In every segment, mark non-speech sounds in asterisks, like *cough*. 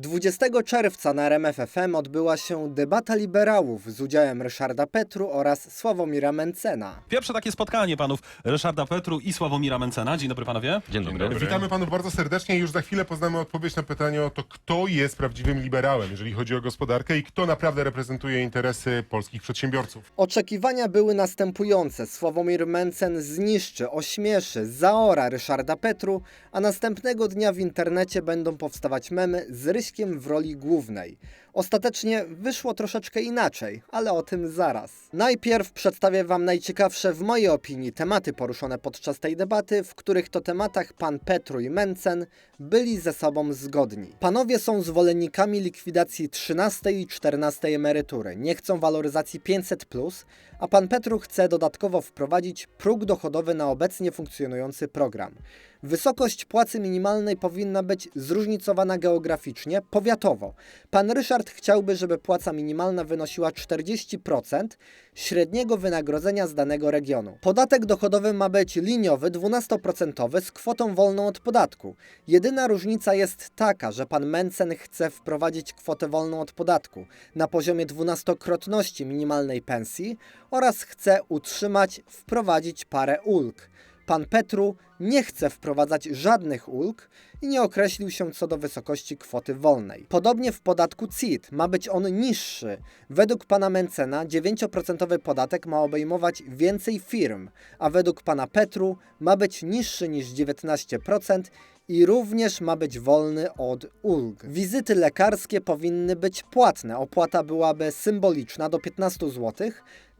20 czerwca na RMFFM odbyła się debata liberałów z udziałem Ryszarda Petru oraz Sławomira Mencena. Pierwsze takie spotkanie panów Ryszarda Petru i Sławomira Mencena. Dzień dobry panowie. Dzień dobry. Witamy panów bardzo serdecznie i już za chwilę poznamy odpowiedź na pytanie o to, kto jest prawdziwym liberałem, jeżeli chodzi o gospodarkę i kto naprawdę reprezentuje interesy polskich przedsiębiorców. Oczekiwania były następujące. Sławomir Mencen zniszczy, ośmieszy, zaora Ryszarda Petru, a następnego dnia w internecie będą powstawać memy z W roli głównej. Ostatecznie wyszło troszeczkę inaczej, ale o tym zaraz. Najpierw przedstawię Wam najciekawsze w mojej opinii tematy poruszone podczas tej debaty, w których to tematach pan Petru i Mencen byli ze sobą zgodni. Panowie są zwolennikami likwidacji 13 i 14 emerytury. Nie chcą waloryzacji 500+, a pan Petru chce dodatkowo wprowadzić próg dochodowy na obecnie funkcjonujący program. Wysokość płacy minimalnej powinna być zróżnicowana geograficznie, powiatowo. Pan Ryszard chciałby, żeby płaca minimalna wynosiła 40% średniego wynagrodzenia z danego regionu. Podatek dochodowy ma być liniowy, 12% z kwotą wolną od podatku. Jedyna różnica jest taka, że pan Mencen chce wprowadzić kwotę wolną od podatku na poziomie dwunastokrotności minimalnej pensji oraz chce utrzymać, wprowadzić parę ulg. Pan Petru nie chce wprowadzać żadnych ulg i nie określił się co do wysokości kwoty wolnej. Podobnie w podatku CIT ma być on niższy. Według pana Mencena 9% podatek ma obejmować więcej firm, a według pana Petru ma być niższy niż 19% i również ma być wolny od ulg. Wizyty lekarskie powinny być płatne. Opłata byłaby symboliczna do 15 zł.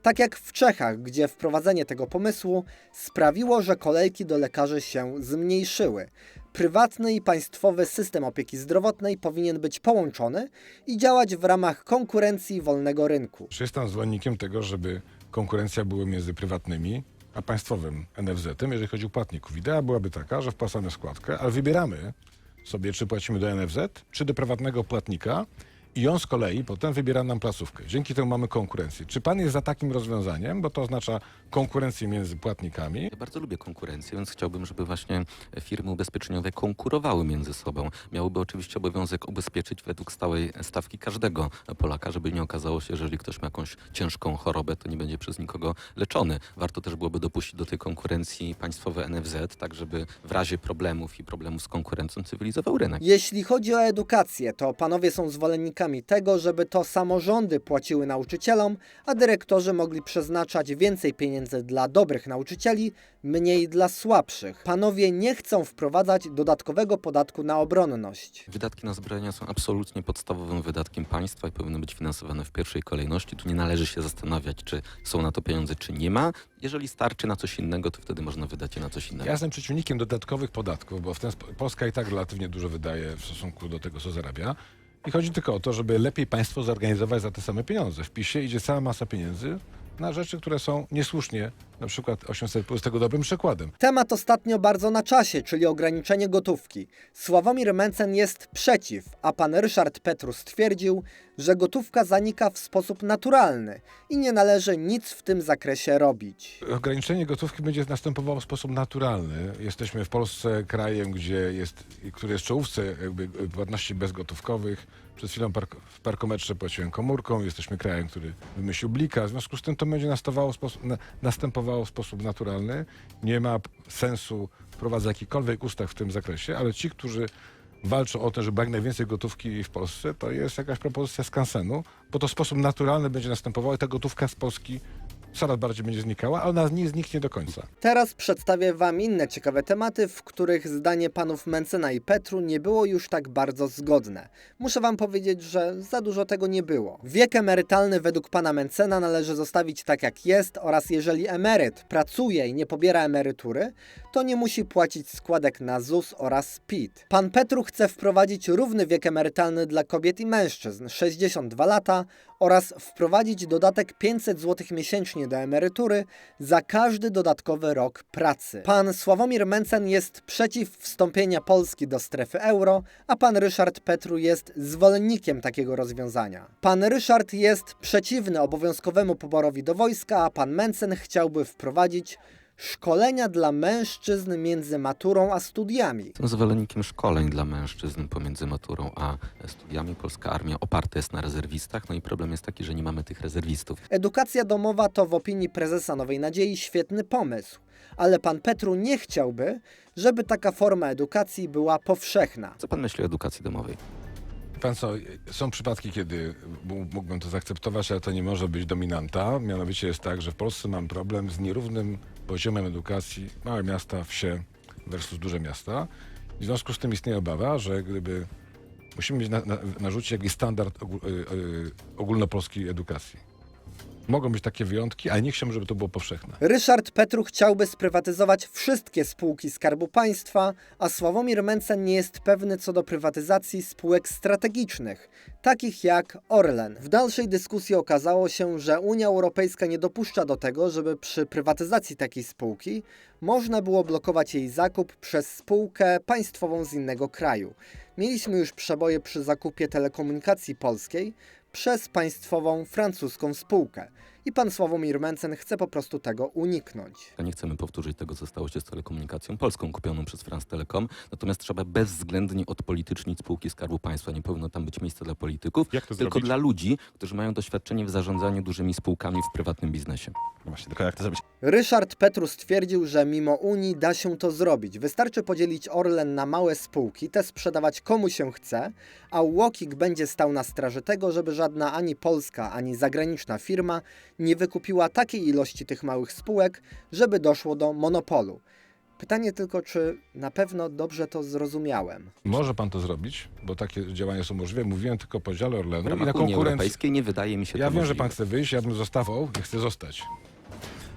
Tak jak w Czechach, gdzie wprowadzenie tego pomysłu sprawiło, że kolejki do lekarzy się zmniejszyły. Prywatny i państwowy system opieki zdrowotnej powinien być połączony i działać w ramach konkurencji wolnego rynku. Jestem zwolennikiem tego, żeby konkurencja była między prywatnymi a państwowym NFZ-em, jeżeli chodzi o płatników? Idea byłaby taka, że wpłacamy składkę, ale wybieramy sobie, czy płacimy do NFZ, czy do prywatnego płatnika i on z kolei potem wybiera nam placówkę. Dzięki temu mamy konkurencję. Czy pan jest za takim rozwiązaniem, bo to oznacza konkurencję między płatnikami? Ja bardzo lubię konkurencję, więc chciałbym, żeby właśnie firmy ubezpieczeniowe konkurowały między sobą. Miałyby oczywiście obowiązek ubezpieczyć według stałej stawki każdego Polaka, żeby nie okazało się, że jeżeli ktoś ma jakąś ciężką chorobę, to nie będzie przez nikogo leczony. Warto też byłoby dopuścić do tej konkurencji państwowe NFZ, tak żeby w razie problemów i problemów z konkurencją cywilizował rynek. Jeśli chodzi o edukację, to panowie są zwolennikami tego, żeby to samorządy płaciły nauczycielom, a dyrektorzy mogli przeznaczać więcej pieniędzy dla dobrych nauczycieli, mniej dla słabszych. Panowie nie chcą wprowadzać dodatkowego podatku na obronność. Wydatki na zbrojenia są absolutnie podstawowym wydatkiem państwa i powinny być finansowane w pierwszej kolejności. Tu nie należy się zastanawiać, czy są na to pieniądze, czy nie ma. Jeżeli starczy na coś innego, to wtedy można wydać je na coś innego. Ja jestem przeciwnikiem dodatkowych podatków, bo w ten sp- Polska i tak relatywnie dużo wydaje w stosunku do tego, co zarabia. I chodzi tylko o to, żeby lepiej państwo zorganizować za te same pieniądze. W PiSie idzie cała masa pieniędzy na rzeczy, które są niesłusznie, na przykład 800 plus tego dobrym przykładem. Temat ostatnio bardzo na czasie, czyli ograniczenie gotówki. Sławomir Mencen jest przeciw, a pan Ryszard Petru stwierdził, że gotówka zanika w sposób naturalny i nie należy nic w tym zakresie robić. Ograniczenie gotówki będzie następowało w sposób naturalny. Jesteśmy w Polsce krajem, gdzie jest, który jest w czołówce jakby płatności bezgotówkowych. Przed chwilą park, w parkometrze płaciłem komórką. Jesteśmy krajem, który wymyślił blika. W związku z tym to będzie na, następowało w sposób naturalny. Nie ma sensu wprowadzać jakikolwiek ustaw w tym zakresie, ale ci, którzy walczą o to, żeby jak najwięcej gotówki w Polsce, to jest jakaś propozycja skansenu, bo to w sposób naturalny będzie następowało i ta gotówka z Polski coraz bardziej będzie znikała, ale ona nie zniknie do końca. Teraz przedstawię Wam inne ciekawe tematy, w których zdanie panów Mencena i Petru nie było już tak bardzo zgodne. Muszę Wam powiedzieć, że za dużo tego nie było. Wiek emerytalny według pana Mencena należy zostawić tak jak jest oraz jeżeli emeryt pracuje i nie pobiera emerytury, to nie musi płacić składek na ZUS oraz PIT. Pan Petru chce wprowadzić równy wiek emerytalny dla kobiet i mężczyzn 62 lata oraz wprowadzić dodatek 500 zł miesięcznie do emerytury za każdy dodatkowy rok pracy. Pan Sławomir Mencen jest przeciw wstąpienia Polski do strefy euro, a pan Ryszard Petru jest zwolennikiem takiego rozwiązania. Pan Ryszard jest przeciwny obowiązkowemu poborowi do wojska, a pan Mencen chciałby wprowadzić szkolenia dla mężczyzn między maturą a studiami. Jestem zwolennikiem szkoleń dla mężczyzn pomiędzy maturą a studiami. Polska armia oparta jest na rezerwistach, no i problem jest taki, że nie mamy tych rezerwistów. Edukacja domowa to w opinii prezesa Nowej Nadziei świetny pomysł, ale pan Petru nie chciałby, żeby taka forma edukacji była powszechna. Co pan myśli o edukacji domowej? Pan co, są przypadki, kiedy mógłbym to zaakceptować, ale to nie może być dominanta. Mianowicie jest tak, że w Polsce mam problem z nierównym poziomem edukacji małe miasta, wsie versus duże miasta. W związku z tym istnieje obawa, że gdyby musimy mieć na, na, narzucić jakiś standard ogól, y, y, ogólnopolskiej edukacji. Mogą być takie wyjątki, ale nie chciałbym, żeby to było powszechne. Ryszard Petru chciałby sprywatyzować wszystkie spółki Skarbu Państwa, a Sławomir Mencen nie jest pewny co do prywatyzacji spółek strategicznych, takich jak Orlen. W dalszej dyskusji okazało się, że Unia Europejska nie dopuszcza do tego, żeby przy prywatyzacji takiej spółki można było blokować jej zakup przez spółkę państwową z innego kraju. Mieliśmy już przeboje przy zakupie telekomunikacji polskiej przez państwową francuską spółkę. I pan Sławomir Mencen chce po prostu tego uniknąć. Nie chcemy powtórzyć tego, co stało się z telekomunikacją polską kupioną przez France Telecom, natomiast trzeba bezwzględnie odpolitycznić spółki Skarbu Państwa. Nie powinno tam być miejsca dla polityków, Jak to tylko zrobić? dla ludzi, którzy mają doświadczenie w zarządzaniu dużymi spółkami w prywatnym biznesie. No Właśnie, tylko jak to zrobić? Ryszard Petru stwierdził, że mimo Unii da się to zrobić. Wystarczy podzielić Orlen na małe spółki, te sprzedawać komu się chce, a UOKiK będzie stał na straży tego, żeby żadna ani polska, ani zagraniczna firma nie wykupiła takiej ilości tych małych spółek, żeby doszło do monopolu. Pytanie tylko, czy na pewno dobrze to zrozumiałem. Może pan to zrobić, bo takie działania są możliwe. Mówiłem tylko o podziale W Orlenu i na Unii konkurencji. Europejskiej nie wydaje mi się Ja to wiem, że możliwe. pan chce wyjść, ja bym zostawał i chcę zostać.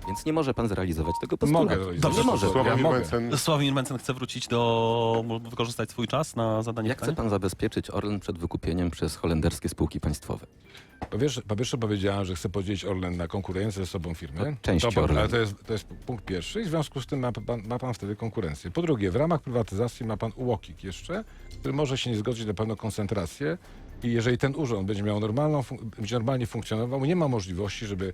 Więc nie może pan zrealizować tego postulatu. Mogę zrealizować. Nie może. Sławomir mogę. Mencen, Sławomir Mencen chce wrócić do... wykorzystać swój czas na zadanie Jak chce pytania? pan zabezpieczyć Orlen przed wykupieniem przez holenderskie spółki państwowe? Po pierwsze, po pierwsze powiedziałem, że chcę podzielić Orlen na konkurencję ze sobą firmy. To część to, Orlenu. Ale to jest, to jest punkt pierwszy i w związku z tym ma pan, ma pan wtedy konkurencję. Po drugie, w ramach prywatyzacji ma pan UOKiK jeszcze, który może się nie zgodzić na pewną koncentrację i jeżeli ten urząd będzie miał normalną, fun- będzie normalnie funkcjonował, nie ma możliwości, żeby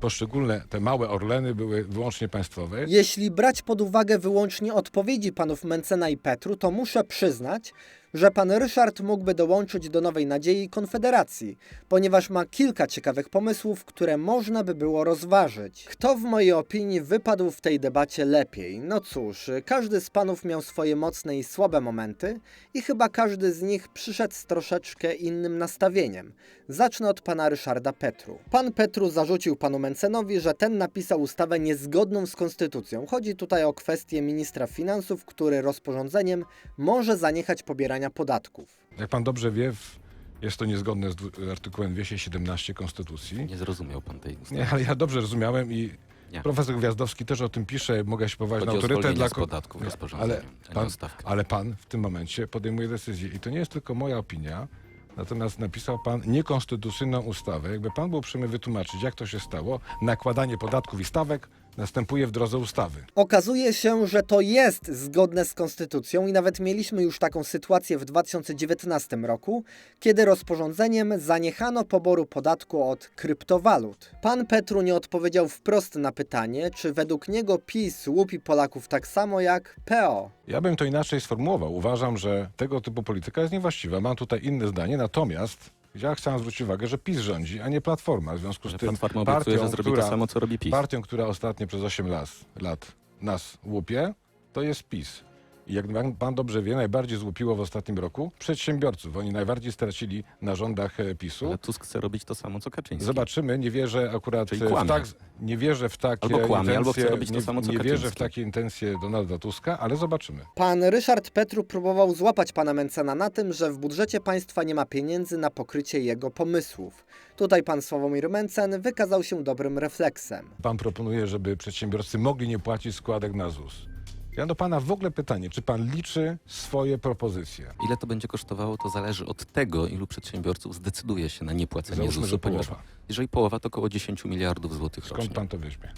poszczególne te małe Orleny były wyłącznie państwowe. Jeśli brać pod uwagę wyłącznie odpowiedzi panów Mencena i Petru, to muszę przyznać, że pan Ryszard mógłby dołączyć do Nowej Nadziei Konfederacji, ponieważ ma kilka ciekawych pomysłów, które można by było rozważyć. Kto w mojej opinii wypadł w tej debacie lepiej? No cóż, każdy z panów miał swoje mocne i słabe momenty i chyba każdy z nich przyszedł z troszeczkę innym nastawieniem. Zacznę od pana Ryszarda Petru. Pan Petru zarzucił panu Mencenowi, że ten napisał ustawę niezgodną z konstytucją. Chodzi tutaj o kwestię ministra finansów, który rozporządzeniem może zaniechać pobierania podatków. Jak pan dobrze wie, w- jest to niezgodne z artykułem 217 Konstytucji. Nie zrozumiał pan tej ustawy. Nie, ale ja dobrze rozumiałem i Nie. profesor Gwiazdowski też o tym pisze, mogę się powołać na autorytet dla z ko- podatku w Nie, rozporządzeniu, ale pan, ale pan w tym momencie podejmuje decyzję i to nie jest tylko moja opinia, natomiast napisał pan niekonstytucyjną ustawę. Jakby pan był uprzejmy wytłumaczyć, jak to się stało, nakładanie podatków i stawek następuje w drodze ustawy. Okazuje się, że to jest zgodne z konstytucją i nawet mieliśmy już taką sytuację w 2019 roku, kiedy rozporządzeniem zaniechano poboru podatku od kryptowalut. Pan Petru nie odpowiedział wprost na pytanie, czy według niego PiS łupi Polaków tak samo jak PO. Ja bym to inaczej sformułował. Uważam, że tego typu polityka jest niewłaściwa. Mam tutaj inne zdanie, natomiast ja chciałem zwrócić uwagę, że PiS rządzi, a nie Platforma. W związku z Że tym Platforma obiecuje, że zrobi która, to samo, co robi PiS. partią, która ostatnio przez 8 lat, lat nas łupie, to jest PiS. I jak pan- pan dobrze wie, najbardziej złupiło w ostatnim roku przedsiębiorców. Oni najbardziej stracili na rządach e, PiSu. Ale Tusk chce robić to samo, co Kaczyński. Zobaczymy, nie wierzę akurat e, w tak, nie wierzę w takie Albo kłamie, albo chce intencje, robić to nie, samo, co nie wierzę w takie intencje Donalda Tuska, ale zobaczymy. Pan Ryszard Petru próbował złapać pana Mencena na tym, że w budżecie państwa nie ma pieniędzy na pokrycie jego pomysłów. Tutaj pan Sławomir Mencen wykazał się dobrym refleksem. Pan proponuje, żeby przedsiębiorcy mogli nie płacić składek na ZUS. Ja do pana w ogóle pytanie, czy pan liczy swoje propozycje? Ile to będzie kosztowało, to zależy od tego, ilu przedsiębiorców zdecyduje się na niepłacenie Załóżmy, ZUS-u. że ponieważ połowa. Jeżeli połowa, to około 10 miliardów złotych Skąd rocznie. pan to weźmie?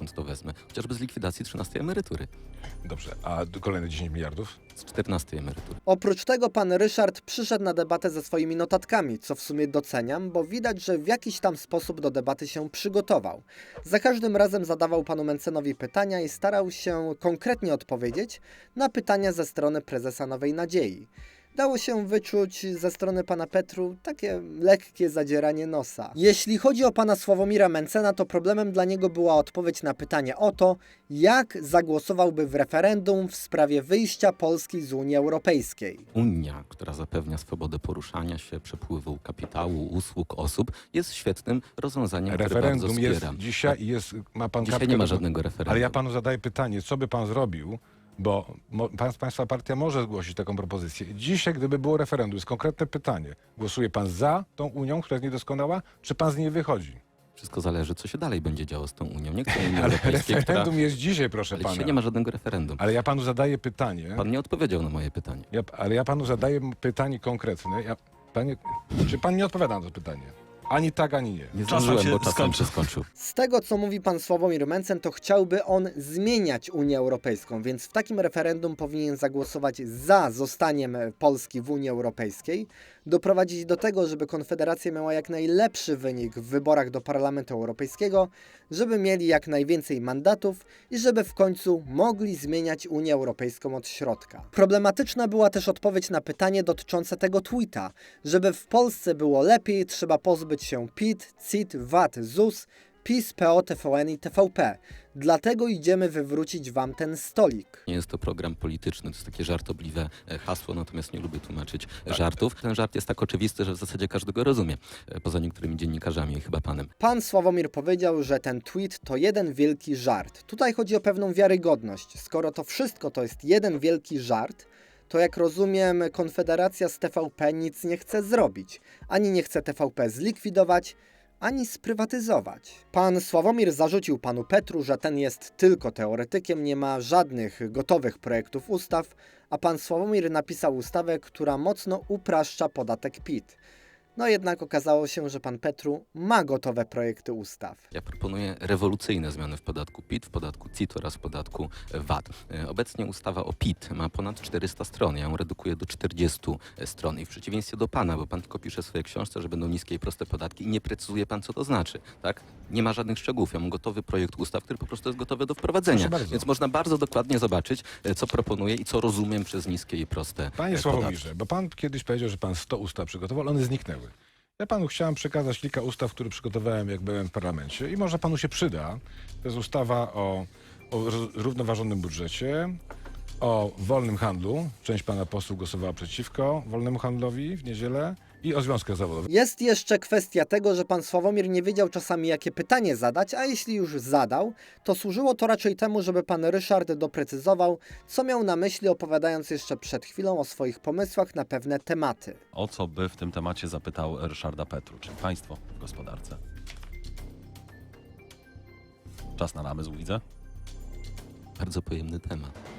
Skąd to wezmę? Chociażby z likwidacji 13 emerytury, Dobrze, a kolejne 10 miliardów? z 14 emerytury. Oprócz tego pan Ryszard przyszedł na debatę ze swoimi notatkami, co w sumie doceniam, bo widać, że w jakiś tam sposób do debaty się przygotował. Za każdym razem zadawał panu Mencenowi pytania i starał się konkretnie odpowiedzieć na pytania ze strony prezesa Nowej Nadziei. Dało się wyczuć ze strony pana Petru takie lekkie zadzieranie nosa. Jeśli chodzi o pana Sławomira Mencena, to problemem dla niego była odpowiedź na pytanie o to, jak zagłosowałby w referendum w sprawie wyjścia Polski z Unii Europejskiej. Unia, która zapewnia swobodę poruszania się, przepływu kapitału, usług, osób, jest świetnym rozwiązaniem, które Referendum bardzo jest wspieram. dzisiaj i jest, ma pan Dzisiaj kapkę nie ma do- żadnego referendum. Ale ja panu zadaję pytanie, co by pan zrobił, bo mo, państwa partia może zgłosić taką propozycję. Dzisiaj, gdyby było referendum, jest konkretne pytanie. Głosuje pan za tą Unią, która jest niedoskonała, czy pan z niej wychodzi? Wszystko zależy, co się dalej będzie działo z tą Unią. Nie chcę *laughs* Unii Ale Europejskiej, która... referendum jest dzisiaj, proszę Ale pana. dzisiaj nie ma żadnego referendum. Ale ja panu zadaję pytanie. Pan nie odpowiedział na moje pytanie. Ja, ale ja panu zadaję pytanie konkretne. Ja, panie, czy pan nie odpowiada na to pytanie? Ani tak, ani nie. Nie Czas nam zdążyłem, się bo czas nam skończył. się skończył. Z tego, co mówi pan Sławomir Mencen, to chciałby on zmieniać Unię Europejską, więc w takim referendum powinien zagłosować za zostaniem Polski w Unii Europejskiej, doprowadzić do tego, żeby Konfederacja miała jak najlepszy wynik w wyborach do Parlamentu Europejskiego, żeby mieli jak najwięcej mandatów i żeby w końcu mogli zmieniać Unię Europejską od środka. Problematyczna była też odpowiedź na pytanie dotyczące tego tweeta. Żeby w Polsce było lepiej, trzeba pozbyć się PIT, CIT, VAT, ZUS, PiS, PO, TVN i TVP. Dlatego idziemy wywrócić wam ten stolik. Nie jest to program polityczny, to jest takie żartobliwe e, hasło, natomiast nie lubię tłumaczyć e, żartów. Ten żart jest tak oczywisty, że w zasadzie każdy go rozumie, e, poza niektórymi dziennikarzami i chyba panem. Pan Sławomir powiedział, że ten tweet to jeden wielki żart. Tutaj chodzi o pewną wiarygodność. Skoro to wszystko to jest jeden wielki żart, to jak rozumiem, Konfederacja z TVP nic nie chce zrobić. Ani nie chce TVP zlikwidować, ani sprywatyzować. Pan Sławomir zarzucił panu Petru, że ten jest tylko teoretykiem, nie ma żadnych gotowych projektów ustaw, a pan Sławomir napisał ustawę, która mocno upraszcza podatek PIT. No jednak okazało się, że pan Petru ma gotowe projekty ustaw. Ja proponuję rewolucyjne zmiany w podatku PIT, w podatku CIT oraz w podatku VAT. E, Obecnie ustawa o PIT ma ponad 400 stron. Ja ją redukuję do 40 stron. I w przeciwieństwie do pana, bo pan tylko pisze w swojej książce, że będą niskie i proste podatki i nie precyzuje pan, co to znaczy. Tak? Nie ma żadnych szczegółów. Ja mam gotowy projekt ustaw, który po prostu jest gotowy do wprowadzenia. Więc można bardzo dokładnie zobaczyć, e, co proponuję i co rozumiem przez niskie i proste Panie e, podatki. Sławomirze, bo pan kiedyś powiedział, że pan 100 ustaw przygotował, ale one zniknęły. Ja panu chciałem przekazać kilka ustaw, które przygotowałem, jak byłem w parlamencie i może panu się przyda. To jest ustawa o, o r- zrównoważonym budżecie, o wolnym handlu. Część pana posłów głosowała przeciwko wolnemu handlowi w niedzielę i o związkach zawodowych. Jest jeszcze kwestia tego, że pan Sławomir nie wiedział czasami, jakie pytanie zadać, a jeśli już zadał, to służyło to raczej temu, żeby pan Ryszard doprecyzował, co miał na myśli, opowiadając jeszcze przed chwilą o swoich pomysłach na pewne tematy. O co by w tym temacie zapytał Ryszarda Petru, czy państwo w gospodarce? Czas na namysł, widzę. Bardzo pojemny temat.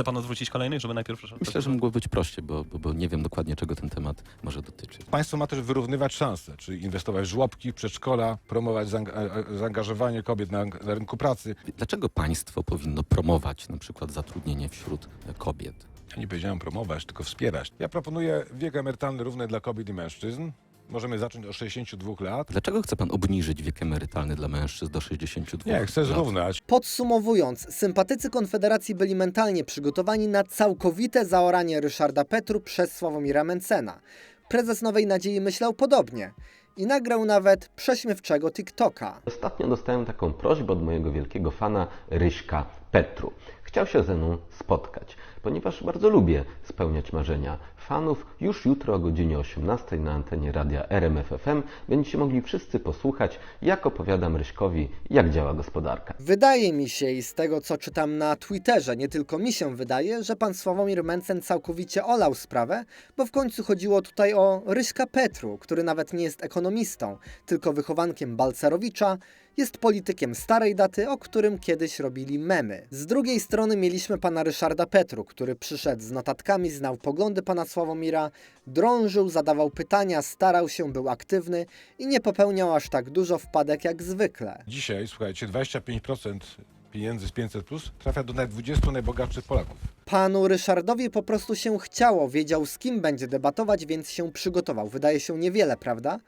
Chce pan odwrócić kolejny, żeby najpierw... Myślę, że mogło być prościej, bo, bo, bo nie wiem dokładnie, czego ten temat może dotyczyć. Państwo ma też wyrównywać szanse, czyli inwestować w żłobki, przedszkola, promować zaanga- zaangażowanie kobiet na, na rynku pracy. Dlaczego państwo powinno promować na przykład zatrudnienie wśród kobiet? Ja nie powiedziałem promować, tylko wspierać. Ja proponuję wiek emerytalny równy dla kobiet i mężczyzn. Możemy zacząć od 62 lat. Dlaczego chce pan obniżyć wiek emerytalny dla mężczyzn do 62 Nie, chcę lat? zrównać. Podsumowując, sympatycy Konfederacji byli mentalnie przygotowani na całkowite zaoranie Ryszarda Petru przez Sławomira Mencena. Prezes Nowej Nadziei myślał podobnie i nagrał nawet prześmiewczego TikToka. Ostatnio dostałem taką prośbę od mojego wielkiego fana Ryśka Petru. Chciał się ze mną spotkać, ponieważ bardzo lubię spełniać marzenia fanów. Już jutro o godzinie 18 na antenie radia RMF FM będziecie mogli wszyscy posłuchać, jak opowiadam Ryśkowi, jak działa gospodarka. Wydaje mi się i z tego co czytam na Twitterze, nie tylko mi się wydaje, że pan Sławomir Mencen całkowicie olał sprawę, bo w końcu chodziło tutaj o Ryśka Petru, który nawet nie jest ekonomistą, tylko wychowankiem Balcerowicza jest politykiem starej daty, o którym kiedyś robili memy. Z drugiej strony mieliśmy pana Ryszarda Petru, który przyszedł z notatkami, znał poglądy pana Sławomira, drążył, zadawał pytania, starał się, był aktywny i nie popełniał aż tak dużo wpadek jak zwykle. Dzisiaj, słuchajcie, 25% pieniędzy z 500 plus trafia do nawet 20 najbogatszych Polaków. Panu Ryszardowi po prostu się chciało, wiedział z kim będzie debatować, więc się przygotował. Wydaje się niewiele, prawda?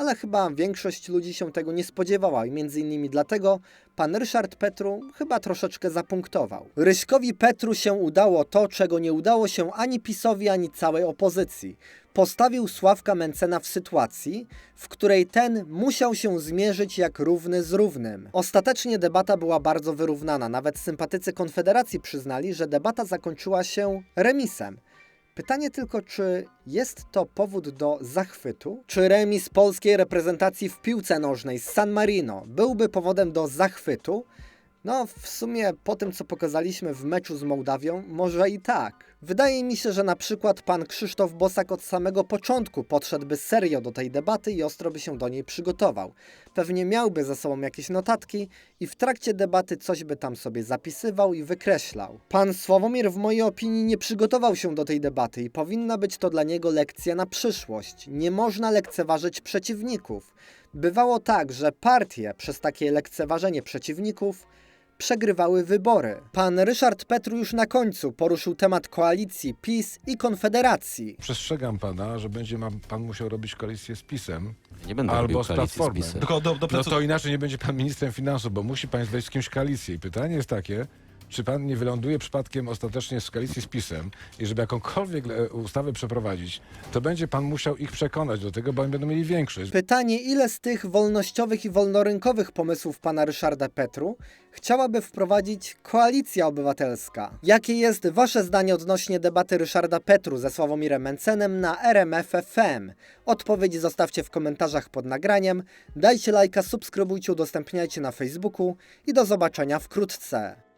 Ale chyba większość ludzi się tego nie spodziewała i między innymi dlatego pan Ryszard Petru chyba troszeczkę zapunktował. Ryśkowi Petru się udało to, czego nie udało się ani PiSowi, ani całej opozycji. Postawił Sławka Mencena w sytuacji, w której ten musiał się zmierzyć jak równy z równym. Ostatecznie debata była bardzo wyrównana. Nawet sympatycy Konfederacji przyznali, że debata zakończyła się remisem. Pytanie tylko, czy jest to powód do zachwytu? Czy remis polskiej reprezentacji w piłce nożnej z San Marino byłby powodem do zachwytu? No, w sumie po tym, co pokazaliśmy w meczu z Mołdawią, może i tak. Wydaje mi się, że na przykład pan Krzysztof Bosak od samego początku podszedłby serio do tej debaty i ostro by się do niej przygotował. Pewnie miałby za sobą jakieś notatki i w trakcie debaty coś by tam sobie zapisywał i wykreślał. Pan Sławomir w mojej opinii nie przygotował się do tej debaty i powinna być to dla niego lekcja na przyszłość. Nie można lekceważyć przeciwników. Bywało tak, że partie przez takie lekceważenie przeciwników przegrywały wybory. Pan Ryszard Petru już na końcu poruszył temat koalicji PiS i Konfederacji. Przestrzegam pana, że będzie ma, pan musiał robić koalicję z PiSem Nie będę robił albo z koalicji z Platformą. PiSem. Tylko do, No doprecyz- to inaczej nie będzie pan ministrem finansów, bo musi pan wejść z kimś w koalicję. I pytanie jest takie, czy pan nie wyląduje przypadkiem ostatecznie z koalicji z PiSem i żeby jakąkolwiek e, ustawę przeprowadzić, to będzie pan musiał ich przekonać do tego, bo oni będą mieli większość. Pytanie, ile z tych wolnościowych i wolnorynkowych pomysłów pana Ryszarda Petru chciałaby wprowadzić Koalicja Obywatelska? Jakie jest wasze zdanie odnośnie debaty Ryszarda Petru ze Sławomirem Mencenem na RMF FM? Odpowiedzi zostawcie w komentarzach pod nagraniem. Dajcie lajka, subskrybujcie, udostępniajcie na Facebooku i do zobaczenia wkrótce.